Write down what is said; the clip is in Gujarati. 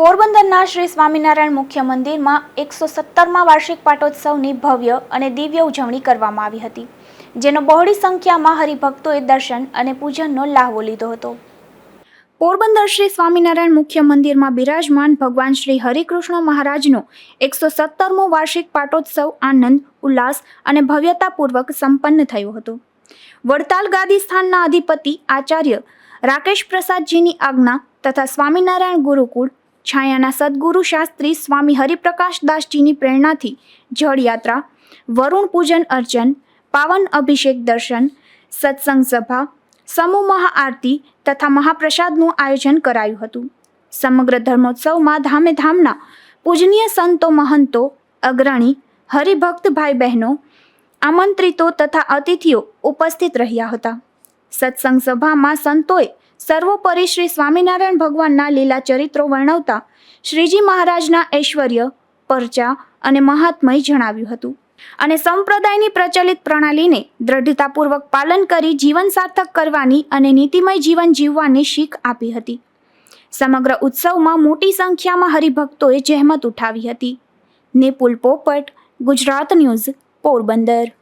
પોરબંદરના શ્રી સ્વામિનારાયણ મુખ્ય મંદિરમાં એકસો સત્તરમાં વાર્ષિક પાટોત્સવની ભવ્ય અને દિવ્ય ઉજવણી કરવામાં આવી હતી, જેનો બહોળી સંખ્યામાં હરિભક્તોએ દર્શન અને પૂજનનો લાહવો લીધો હતો. પોરબંદર શ્રી સ્વામિનારાયણ મુખ્ય મંદિરમાં બિરાજમાન ભગવાન શ્રી હરિકૃષ્ણ મહારાજનો એકસો સત્તરમો વાર્ષિક પાટોત્સવ આનંદ, ઉલ્લાસ અને ભવ્યતાપૂર્વક સંપન્ન થયો હતો. વડતાલ ગાદી સ્થાનના અધિપતિ આચાર્ય રાકેશ પ્રસાદજીની આજ્ઞા તથા સ્વામિનારાયણ ગુરુકુળ છાયાના સદગુરુ શાસ્ત્રી સ્વામી હરિપ્રકાશ દાસજીની પ્રેરણાથી જળયાત્રા, વરુણ પૂજન અર્ચન, પાવન અભિષેક દર્શન, સત્સંગ સભા, સમૂહ મહાઆરતી તથા મહાપ્રસાદનું આયોજન કરાયું હતું. સમગ્ર ધર્મોત્સવમાં ધામે ધામના પૂજનીય સંતો, મહંતો, અગ્રણી, હરિભક્ત ભાઈ બહેનો આમંત્રિતો તથા અતિથિઓ ઉપસ્થિત રહ્યા હતા. સત્સંગ સભામાં સંતોએ સર્વોપરી શ્રી સ્વામિનારાયણ ભગવાનના લીલા ચરિત્રો વર્ણવતા શ્રીજી મહારાજના ઐશ્વર્ય, પરચા અને મહાત્મય જણાવ્યું હતું. અને સંપ્રદાયની પ્રચલિત પ્રણાલીને દ્રઢતાપૂર્વક પાલન કરી જીવન સાર્થક કરવાની અને નીતિમય જીવન જીવવાની શીખ આપી હતી. સમગ્ર ઉત્સવમાં મોટી સંખ્યામાં હરિભક્તોએ જહેમત ઉઠાવી હતી. નેપુલ પોપટ, ગુજરાત ન્યૂઝ, પોરબંદર.